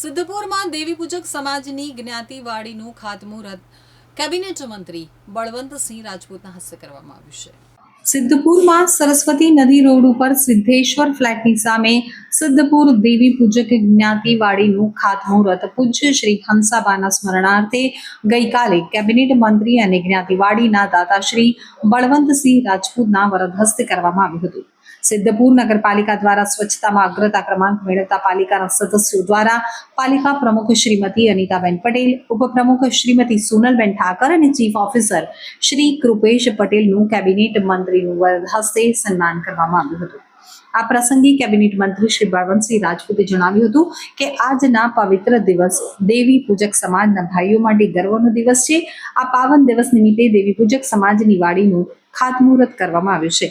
સિદ્ધપુરમાં દેવીપૂજક સમાજની જ્ઞાતિવાડીનું ખાતમુહૂર્ત. કેબિનેટ મંત્રી બળવંતસિંહ રાજપૂતના હસ્તે કરવામાં આવ્યું છે. સિદ્ધપુરમાં સરસ્વતી નદી રોડ ઉપર સિદ્ધેશ્વર ફ્લેટની સામે સિદ્ધપુર દેવી પૂજક જ્ઞાતિવાડીનું ખાતમુહૂર્ત પૂજ્ય શ્રી હંસાબાના સ્મરણાર્થે ગઈકાલે કેબિનેટ મંત્રી અને જ્ઞાતિવાડીના દાતાશ્રી બળવંતસિંહ રાજપૂતના વરદ હસ્તે કરવામાં આવ્યું હતું. સિદ્ધપુર નગરપાલિકા દ્વારા સ્વચ્છતામાં અગ્રતા ક્રમાંક મેળવતા પાલિકાના સદસ્યો દ્વારા પાલિકા પ્રમુખ શ્રીમતી અનિતાબેન પટેલ, ઉપપ્રમુખ શ્રીમતી સોનલબેન ઠાકર અને ચીફ ઓફિસર શ્રી કૃપેશ પટેલનું કેબિનેટ મંત્રીનું હસ્તે સન્માન કરવામાં આવ્યું હતું. આ પ્રસંગે કેબિનેટ મંત્રી શ્રી બળવંતસિંહ રાજપૂતે જણાવ્યું હતું કે આજના પવિત્ર દિવસ દેવી પૂજક સમાજના ભાઈઓ માટે ગર્વનો દિવસ છે. આ પાવન દિવસ નિમિત્તે દેવી પૂજક સમાજની વાડીનું ખાતમુહૂર્ત કરવામાં આવ્યું છે.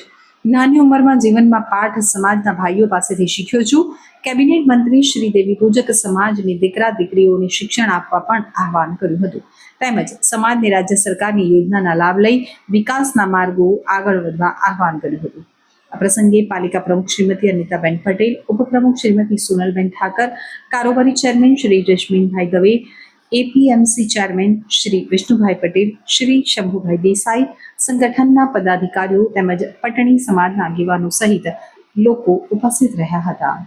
નાની ઉંમરમાં જીવનમાં પાઠ સમાજના ભાઈઓ પાસેથી શીખ્યો છું. કેબિનેટ મંત્રી શ્રી દેવી પૂજક સમાજની દીકરા દીકરીઓને શિક્ષણ આપવા પણ આહવાન કર્યું હતું. તેમજ સમાજની રાજ્ય સરકારની યોજનાના લાભ લઈ વિકાસના માર્ગો આગળ વધવા આહવાન કર્યું હતું. આ પ્રસંગે પાલિકા પ્રમુખ શ્રીમતી અનિતાબેન પટેલ, ઉપપ્રમુખ શ્રીમતી સોનલબેન ઠાકર, કારોબારી chairman Shri Jasminbhai Dave APMC chairman Shri Vishnubhai Patel, Shri Shambhubhai Desai, સંગઠનના પદાધિકારીઓ તેમજ પટણી સમાજના આગેવાનો સહિત લોકો ઉપસ્થિત રહ્યા હતા.